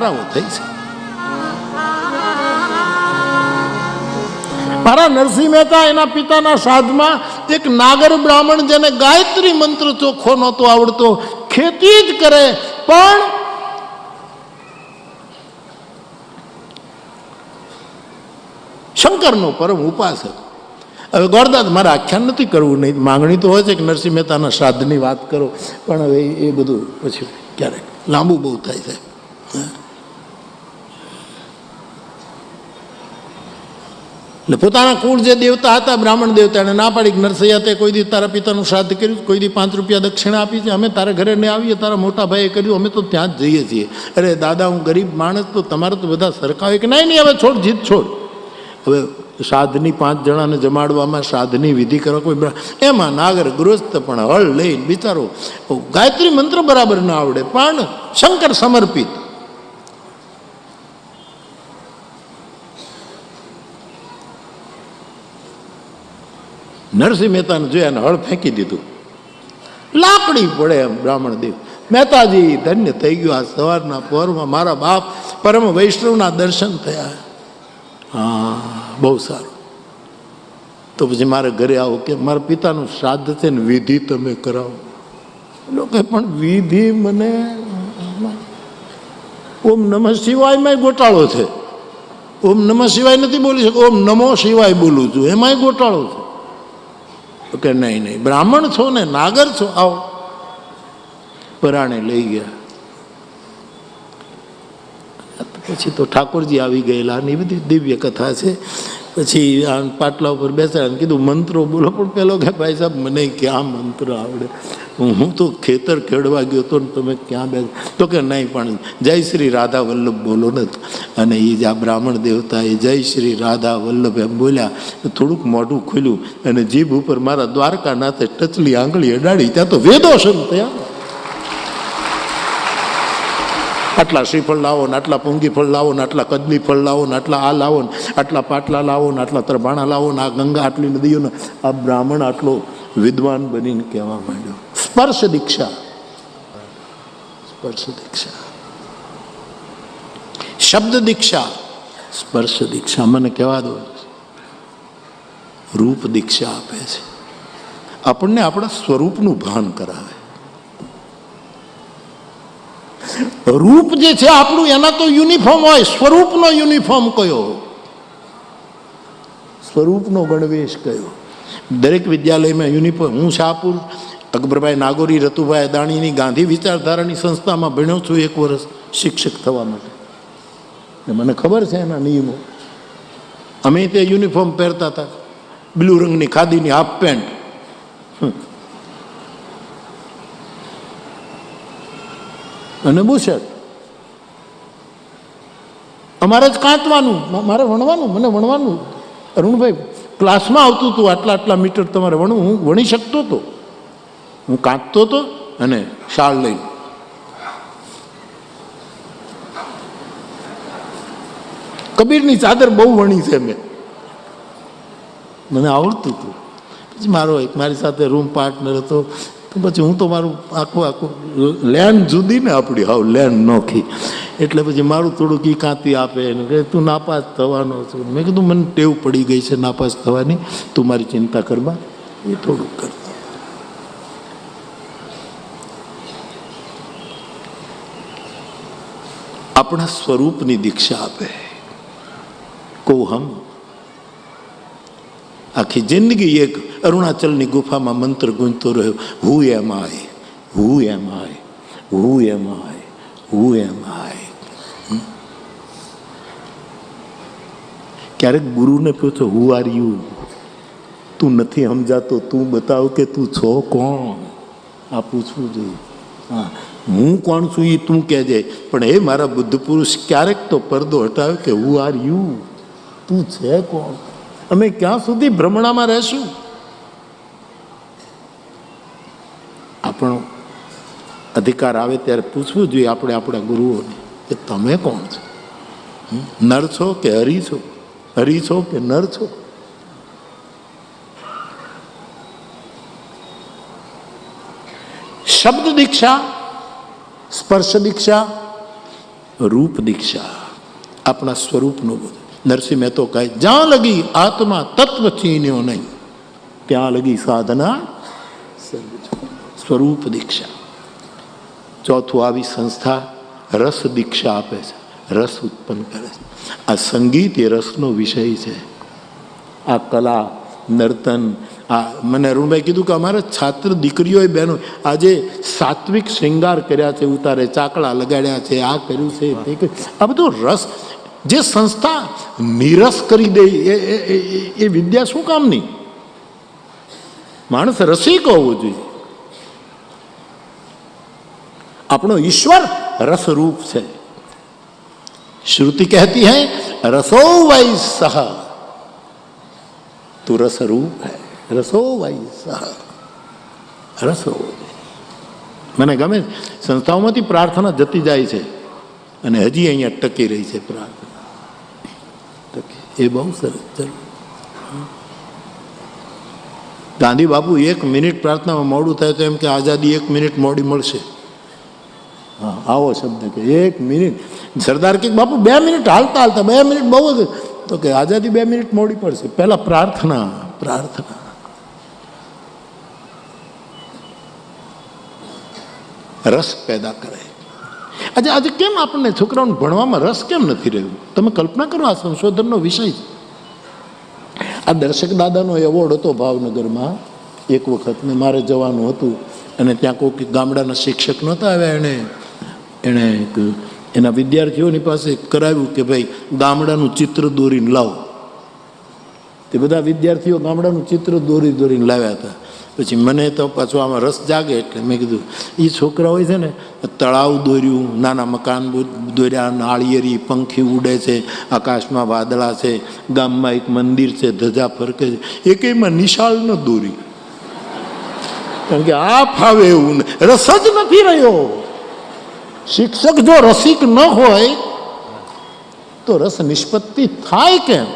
કરાવો થઈ મારા નરસિંહ મહેતા એના પિતાના સાધમાં એક નાગર બ્રાહ્મણ જેને ગાયત્રી મંત્ર ચોખ્ખો નહોતો આવડતો, ખેતી જ કરે, પણ શંકરનો પરમ ઉપાસક. હવે ગોરદાદ મારે આખ્યાન નથી કરવું, નહીં માંગણી તો હોય છે કે નરસિંહ મહેતાના શ્રાદ્ધની વાત કરો, પણ હવે એ બધું પછી ક્યારેક લાંબુ બહુ થાય છે એટલે પોતાના કુળ જે દેવતા હતા, બ્રાહ્મણ દેવતા, એને ના પાડી નરસૈયા તે કોઈ દી તારા પિતાનું શ્રાદ્ધ કર્યું કોઈ દી પાંચ રૂપિયા દક્ષિણા આપી છે, અમે તારા ઘરે ને આવીએ, તારા મોટા ભાઈએ કર્યું, અમે તો ત્યાં જ જઈએ છીએ. અરે દાદા, હું ગરીબ માણસ, તો તમારે તો બધા સરખા હોય કે નહીં નહીં, હવે છોડ, જીત છોડ. હવે શ્રાદ્ધની પાંચ જણાને જમાડવામાં શ્રાદ્ધની વિધિ કરવા કોઈ એમાં નાગર ગૃહસ્થ પણ હળ લઈને બિચારો ગાયત્રી મંત્ર બરાબર ના આવડે, પણ શંકર સમર્પિત. નરસિંહ મહેતાને જોયા અને હળ ફેંકી દીધું. લાકડી પડે એમ બ્રાહ્મણ દેવ. મહેતાજી, ધન્ય થઈ ગયું આ સવારના પહોરમાં મારા બાપ પરમ વૈષ્ણવના દર્શન થયા. હા, બહુ સારું. તો પછી મારે ઘરે આવો કે મારા પિતાનું શ્રાદ્ધ છે ને વિધિ તમે કરાવો. લોકો પણ વિધિ મને ઓમ નમઃ શિવાયમાં ગોટાળો છે. ઓમ નમઃ શિવાય નથી બોલી શકો ઓમ નમો શિવાય બોલું છું. એમાંય ગોટાળો છે. કે નહીં નહીં. બ્રાહ્મણ છો ને, નાગર છો, આવો. પરાણે લઈ ગયા. પછી તો ઠાકોરજી આવી ગયેલા એ બધી દિવ્ય કથા છે. પછી પાટલા ઉપર બેસાડ્યા કીધું, મંત્રો બોલો. પણ પેલો કે, ભાઈ સાહેબ, મને ક્યાં મંત્ર આવડે? હું તો ખેતર ખેડવા ગયો તો ને તમે ક્યાં બે તો કે નહીં, પણ જય શ્રી રાધા વલ્લભ બોલો ને અને એ જે આ બ્રાહ્મણ દેવતા એ જય શ્રી રાધા વલ્લભ એમ બોલ્યા. થોડુંક મોઢું ખુલ્યું અને જીભ ઉપર મારા દ્વારકાનાથે ટચલી આંગળી અડાડી. ત્યાં તો વેદો શરૂ થયા આટલા શ્રીફળ લાવો ને આટલા પૂંગી ફળ લાવો ને આટલા કદલી ફળ લાવો ને આટલા આ લાવો ને આટલા પાટલા લાવો ને આટલા તરભાણા લાવો ને આ ગંગા આટલી નદીઓને આ બ્રાહ્મણ આટલો વિદ્વાન બનીને કહેવા માંડ્યો. સ્પર્શ દીક્ષા. સ્પર્શ દીક્ષા. શબ્દ દીક્ષા. સ્પર્શ દીક્ષા. મને કહેવા દો. રૂપ દીક્ષા આપે છે. આપણને આપણા સ્વરૂપનું ભાન કરાવે. રૂપ જે છે આપણું, એના તો યુનિફોર્મ હોય. સ્વરૂપનો યુનિફોર્મ કયો? સ્વરૂપનો ગણવેશ કયો? દરેક વિદ્યાલયમાં યુનિફોર્મ. હું શાહપુર અકબરભાઈ નાગોરી, રતુભાઈ અદાણીની ગાંધી વિચારધારાની સંસ્થામાં ભણ્યો છું એક વર્ષ શિક્ષક થવા માટે. ને મને ખબર છે એના નિયમો. અમે તે યુનિફોર્મ પહેરતા હતા. બ્લુ રંગની ખાદીની હાફ પેન્ટ. અને બુશર્ટ. અમારે જ કાંચવાનું મારે વણવાનું, મને વણવાનું. અરુણભાઈ, ક્લાસમાં આવતું હતું આટલા આટલા મીટર તમારે વણવું, હું વણી શકતો હતો હું કાંપતો હતો અને શાળ લઈને કબીરની ચાદર બહુ વણી છે મેં. મને આવડતું હતું. પછી મારો એક મારી સાથે રૂમ પાર્ટનર હતો. તો પછી હું તો મારું આખું આખું લેન્ડ જુદી ને આપણી હાવ લેન્ડ નોખી. એટલે પછી મારું થોડુંક ઈ કાંતી આપે એને કે તું નાપાસ થવાનો છું. મેં કીધું, મને ટેવ પડી ગઈ છે નાપાસ થવાની. તું મારી ચિંતા કરવા એ થોડુંક કર આપણા સ્વરૂપની દીક્ષા આપે કોહમ આખી જિંદગી એક અરુણાચલની ગુફામાં મંત્ર ગુંજતો રહ્યો હુ એમ આય હુ એમ આય હુ એમ આય હુ એમ આય ક્યારેક ગુરુને પૂછો હુ આર યુ તું નથી સમજાતો તું બતાવ કે તું છો કોણ આ પૂછવું જોઈએ હા, હું કોણ છું એ તું કહેજે. પણ એ મારા બુદ્ધ પુરુષ ક્યારેક તો પડદો હટાવ્યો કે હુ આર યુ તું છે કોણ? અમે ક્યાં સુધી ભ્રમણામાં રહેશું? આપણો અધિકાર આવે ત્યારે પૂછવું જોઈએ આપણે આપણા ગુરુઓને કે, તમે કોણ છો? નર છો કે હરી છો? હરી છો કે નર છો? શબ્દ દીક્ષા, સ્પર્શ દીક્ષા, રૂપ દીક્ષા, આપણા સ્વરૂપનું બધું. નરસિંહ મહેતો કહે, જ્યાં લગી આત્મા તત્વ ચીન્યો નહીં, ત્યાં લગી સાધના સ્વરૂપ દીક્ષા. ચોથું આવી સંસ્થા રસ દીક્ષા આપે છે, રસ ઉત્પન્ન કરે છે. આ સંગીત એ રસનો વિષય છે. આ કલા નર્તન. આ મને અરુણભાઈ કીધું કે અમારા છાત્ર દીકરીઓએ બહેનો આજે સાત્વિક શૃંગાર કર્યા છે, ઉતારે ચાકડા લગાડ્યા છે, આ કર્યું છે, તે આ બધું રસ જે સંસ્થા નિરસ કરી દે એ વિદ્યા શું કામની? માણસ રસિક હોવો જોઈએ. આપણો ઈશ્વર રસરૂપ છે. શ્રુતિ કહેતી હૈ, રસો વૈ સહ. તું रूप है રસો વૈ સહ. રસો. મને ગમે સંસ્થાઓમાંથી પ્રાર્થના જતી જાય છે. અને હજી અહીંયા ટકી રહી છે પ્રાર્થના. ટકી. એ બહુ સરસ. ચાલો. ગાંધી બાપુ, એક મિનિટ પ્રાર્થનામાં મોડું થાય તો એમ કે આઝાદી એક મિનિટ મોડી મળશે. હા, આવો શબ્દ કે એક મિનિટ. સરદાર કે બાપુ, બે મિનિટ હાલતા હાલતા, બે મિનિટ બહુ જ તો કે આઝાદી બે મિનિટ મોડી પડશે. પહેલા પ્રાર્થના પ્રાર્થના. રસ પેદા કરે. આજે આજે કેમ આપણને છોકરાઓને ભણવામાં રસ કેમ નથી રહ્યું? તમે કલ્પના કરો આ સંશોધનનો વિષય છે. આ દર્શક દાદાનો એવોર્ડ હતો ભાવનગરમાં. એક વખત ને મારે જવાનું હતું અને ત્યાં કોઈક ગામડાના શિક્ષક નહોતા આવ્યા, એણે એણે એના વિદ્યાર્થીઓની પાસે કરાવ્યું કે ભાઈ, ગામડાનું ચિત્ર દોરીને લાવો. તે બધા વિદ્યાર્થીઓ ગામડાનું ચિત્ર દોરી દોરીને લાવ્યા હતા. પછી મને તો પાછું આમાં રસ જાગે એટલે મેં કીધું એ છોકરા હોય છે ને, તળાવ દોર્યું, નાના મકાન દોર્યા, નાળિયેરી, પંખી ઉડે છે, આકાશમાં વાદળા છે, ગામમાં એક મંદિર છે, ધજા ફરકે છે. એકેયમાં નિશાળ ન દોરી. કારણ કે આ ફાવે એવું રસ જ નથી રહ્યો. શિક્ષક જો રસિક ન હોય, તો રસ નિષ્પત્તિ થાય કેમ?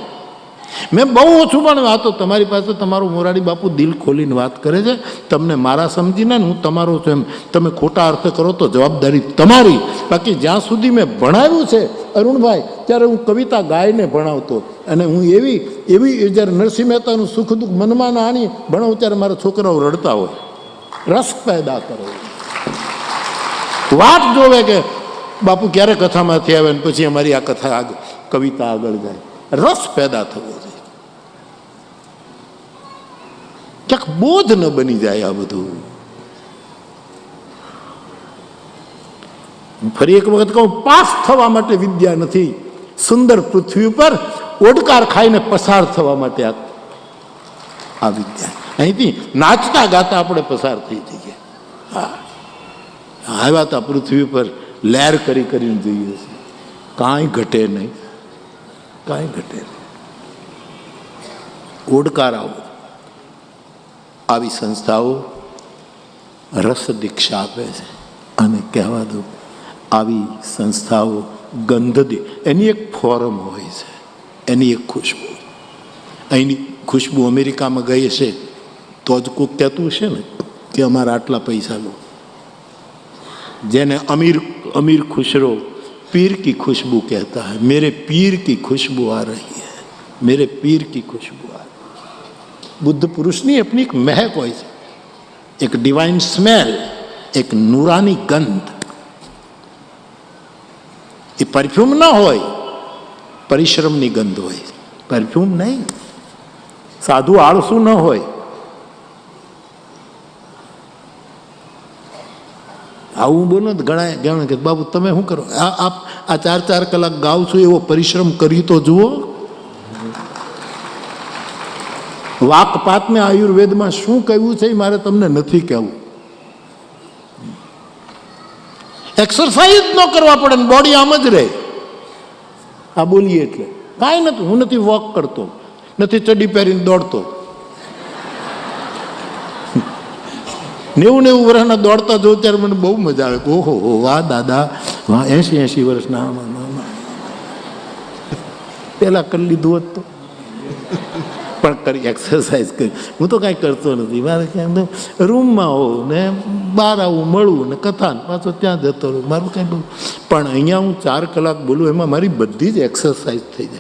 મેં બહુ ઓછું પણ વાતો, તમારી પાસે તમારું મોરારી બાપુ દિલ ખોલીને વાત કરે છે. તમને મારા સમજીને હું તમારો છું એમ. તમે ખોટા અર્થ કરો તો જવાબદારી તમારી. બાકી જ્યાં સુધી મેં ભણાવ્યું છે, અરુણભાઈ, ત્યારે હું કવિતા ગાયને ભણાવતો. અને હું એવી એવી જ્યારે નરસિંહ મહેતાનું સુખ દુઃખ મનમાં આણી ભણાવું, ત્યારે મારા છોકરાઓ રડતા હોય. રસ પેદા કરો. વાત જોવે કે બાપુ ક્યારે કથામાંથી આવે ને પછી અમારી આ કથા કવિતા આગળ જાય. રસ પેદા થવો જોઈએ. ક્યાંક બોધ ન બની જાય આ બધું. ફરી એક વખત કહું, પાસ થવા માટે વિદ્યા નથી. સુંદર પૃથ્વી ઉપર ઓડકાર ખાઈને પસાર થવા માટે આ વિદ્યા. અહીંથી નાચતા ગાતા આપણે પસાર થઈ જઈએ. હા. આવ્યા હતા પૃથ્વી પર, લહેર કરી કરીને જઈએ છીએ. કાંઈ ઘટે નહીં. કાંઈ ઘટે નહીં. ઓડકાર આવો આવી સંસ્થાઓ રસ દીક્ષા આપે છે અને કહેવા દો આવી સંસ્થાઓ ગંધ દે. એની એક ફોરમ હોય છે. એની એક ખુશ્બુ. અહીંની ખુશ્બુ અમેરિકામાં ગઈ હશે, તો જ કોઈક કહેતું હશે ને કે અમારા આટલા પૈસા લો. जैने अमीर अमीर खुशरो पीर की खुशबू कहता है, मेरे पीर की खुशबू आ रही है, मेरे पीर की खुशबू आ रही है। बुद्ध पुरुष ने अपनी एक महक हो एक डिवाइन स्मेल एक नूरानी गंध। ये परफ्यूम ना ના परिश्रम नहीं गंध હોય परफ्यूम नहीं। साधु આળસુ ना હોય આવું બોલો ને ઘણા જાણે કે બાબુ તમે શું કરો? આ, આપ, આ ચાર ચાર કલાક ગાવ છું, એવો પરિશ્રમ કરી તો જુઓ. વાકપાતને આયુર્વેદમાં શું કહ્યું છે એ મારે તમને નથી કહેવું. એક્સરસાઇઝ ન કરવા પડે ને બોડી આમ જ રહે. આ બોલીએ એટલે. કાંઈ નથી, હું નથી વોક કરતો, નથી ચડી પહેરીને દોડતો. નેવું નેવું વર્ષના દોડતા જોઉં ત્યારે મને બહુ મજા આવે. ઓહો વાહ, દાદા, વાહ એસી એસી વર્ષના. પેલા કરી લીધું હોત તો. પણ કરી એક્સરસાઇઝ કરી. હું તો કાંઈ કરતો નથી. મારે ક્યાંક તો રૂમમાં હોઉં ને બહાર આવું, મળવું ને કથા પાછો ત્યાં જતો રહું. મારું કાંઈ પણ અહીંયા હું ચાર કલાક બોલું, એમાં મારી બધી જ એક્સરસાઇઝ થઈ જાય.